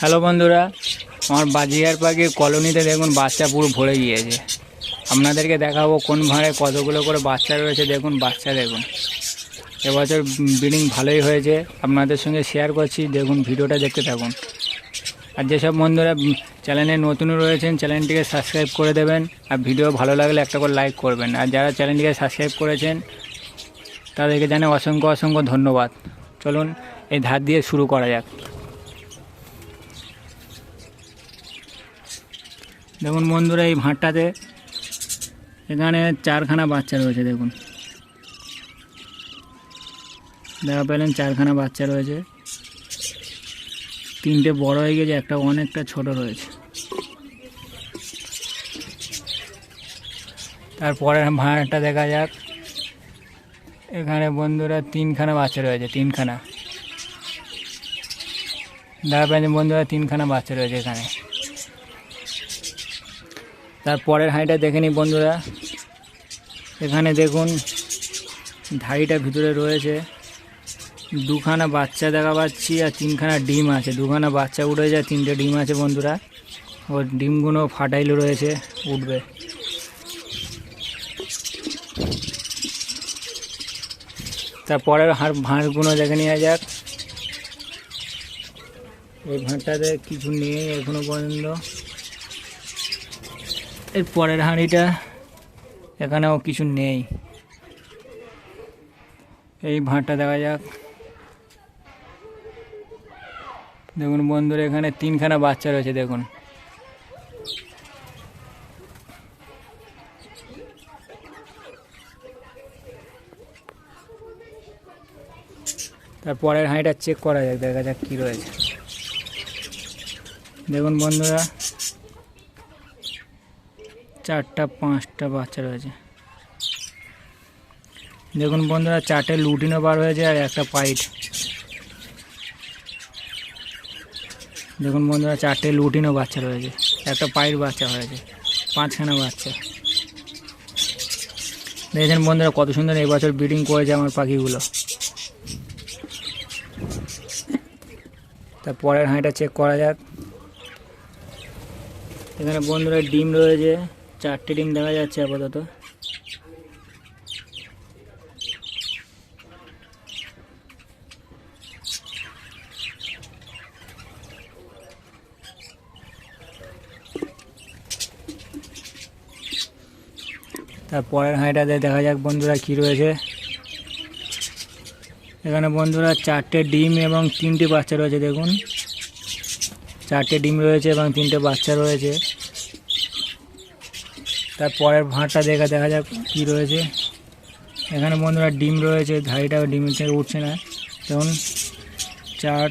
Hello বন্ধুরা, আমার বাজিয়ার পাখির কলোনিতে দেখুন বাচ্চা পুরো ভরে গিয়েছে। আপনাদেরকে দেখাবো কোন ভাঁড়ে কতগুলো করে বাচ্চা রয়েছে। দেখুন, বাচ্চা দেখুন। এবছর ব্রিডিং ভালোই হয়েছে। আপনাদের সঙ্গে শেয়ার করছি। দেখুন, ভিডিওটা দেখতে থাকুন। আর যেসব বন্ধুরা চ্যানেলে নতুন রয়েছেন, চ্যানেলটিকে সাবস্ক্রাইব করে দেবেন। আর ভিডিও ভালো লাগলে একটা করে লাইক করবেন। আর যারা চ্যানেলটিকে সাবস্ক্রাইব করেছেন, তাদেরকে জানে অসংখ্য অসংখ্য ধন্যবাদ। চলুন, এই ধার দিয়ে শুরু করা যাক। দেখুন বন্ধুরা, এই ভাঁটটাতে এখানে চারখানা বাচ্চা রয়েছে, দেখুন। দেখা পেলেন চারখানা বাচ্চা রয়েছে। তিনটে বড় হয়ে গেছে, একটা অনেকটা ছোট রয়েছে। তারপরের ভাঁড়টা দেখা যাক। এখানে বন্ধুরা তিনখানা বাচ্চা রয়েছে, তিনখানা। দেখা পেলেন বন্ধুরা তিনখানা বাচ্চা রয়েছে এখানে। তারপরের হাঁড়িটা দেখে নিই বন্ধুরা। এখানে দেখুন, ধাড়িটা ভিতরে রয়েছে। দুখানা বাচ্চা দেখা পাচ্ছি আর তিনখানা ডিম আছে। দুখানা বাচ্চা উঠে যায়, তিনটে ডিম আছে বন্ধুরা। ওর ডিমগুলো ফাটাইলো রয়েছে, উঠবে। তারপরের হাঁড়, ভাঁড়গুলো দেখে নেওয়া যাক। এই ভাঁড়টাতে কিছু নেই এখনও পর্যন্ত। এর পরের হাঁড়িটা এখানেও কিছু নেই। এই ভাঁড়টা দেখা যাক। দেখুন বন্ধুরা, এখানে তিনখানা বাচ্চা রয়েছে, দেখুন। তারপরের হাঁড়িটা চেক করা যাক, দেখা যাক কী রয়েছে। দেখুন বন্ধুরা চারটা, পাঁচটা বাচ্চা রয়েছে। দেখুন বন্ধুরা, চারটে লুটিনও বার হয়েছে আর একটা পাইট। দেখুন বন্ধুরা, চারটে লুটিনও বাচ্চা রয়েছে। একটা পাইট বাচ্চা হয়েছে, পাঁচখানা বাচ্চা। দেখেছেন বন্ধুরা, কত সুন্দর এই বছর ব্রিডিং করেছে আমার পাখিগুলো। তার পরের হাঁড়িটা চেক করা যাক। এখানে বন্ধুরা ডিম রয়েছে। চারটে ডিম দেখা যাচ্ছে আপাতত। তারপরের হাঁড়িটাতে দেখা যাক বন্ধুরা কি রয়েছে। এখানে বন্ধুরা চারটে ডিম এবং তিনটে বাচ্চা রয়েছে, দেখুন। চারটে ডিম রয়েছে এবং তিনটে বাচ্চা রয়েছে। তারপরের ভাঁড়টা দেখা দেখা যাক কী রয়েছে। এখানে বন্ধুরা ডিম রয়েছে, ধাড়িটাও ডিম থেকে উঠছে না। যেমন চার,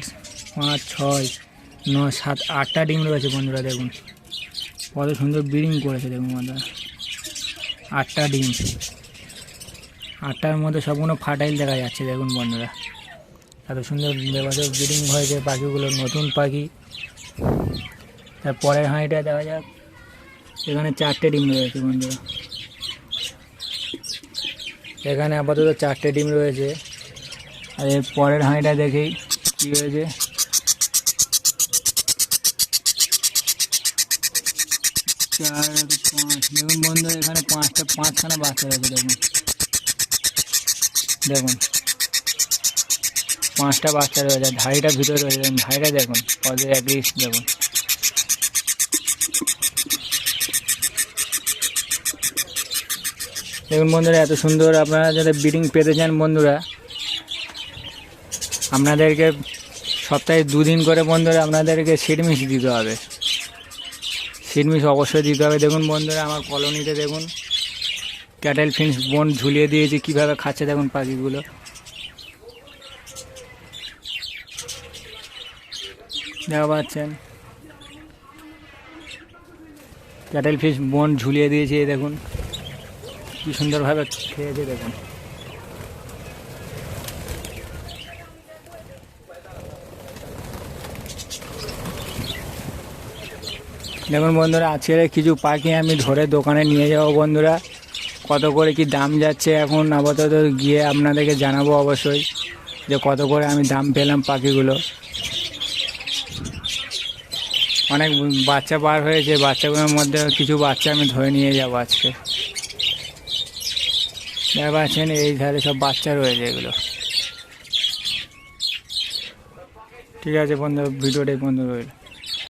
পাঁচ, ছয়, নয়, সাত, আটটা ডিম রয়েছে বন্ধুরা, দেখুন। কত সুন্দর ব্রিডিং করেছে, দেখুন বন্ধুরা। আটটা ডিম। আটটার মধ্যে সবগুলো ফাটাইল দেখা যাচ্ছে, দেখুন বন্ধুরা। এত সুন্দর এবছর ব্রিডিং হয়েছে পাখিগুলো, নতুন পাখি। তার পরের হাঁড়িটা দেখা যাক। এখানে চারটে ডিম রয়েছে বন্ধুরা। এখানে আপাতত চারটে ডিম রয়েছে। আর এর পরের হাঁড়িটা দেখেই কী রয়েছে। চার, পাঁচ, দেখুন বন্ধুরা, এখানে পাঁচটা, পাঁচখানা বাচ্চা রয়েছে, দেখুন। দেখুন। পাঁচটা বাচ্চা রয়েছে ধাড়িটা ভিতরে রয়েছে ধাড়িটা দেখুন, কত একই দেখুন। দেখুন বন্ধুরা, এত সুন্দর আপনারা যারা ব্রিডিং পেতে চান বন্ধুরা, আপনাদেরকে সপ্তাহে দুদিন করে বন্ধুরা আপনাদেরকে সিডমিস দিতে হবে। সিডমিস অবশ্যই দিতে হবে। দেখুন বন্ধুরা, আমার কলোনিতে দেখুন ক্যাটেল ফিন্স বোন ঝুলিয়ে দিয়েছি। কীভাবে খাচ্ছে দেখুন পাখিগুলো। দেখা পাচ্ছেন? ক্যাটেল ফিশ বোন ঝুলিয়ে দিয়েছে দেখুন। কি সুন্দরভাবে খেয়েছে দেখুন। দেখুন বন্ধুরা আজকে কিছু পাখি আমি ধরে দোকানে নিয়ে যাব বন্ধুরা। কত করে কি দাম যাচ্ছে এখন আপাতত গিয়ে আপনাদেরকে জানাব অবশ্যই যে কত করে আমি দাম পেলাম পাখিগুলো। অনেক বাচ্চা বার হয়েছে, বাচ্চাগুলোর মধ্যে কিছু বাচ্চা আমি ধরে নিয়ে যাব আজকে। দেখতে পাচ্ছেন এই ধারে সব বাচ্চা রয়েছে এগুলো। ঠিক আছে বন্ধু ভিডিওটাই বন্ধু রইল।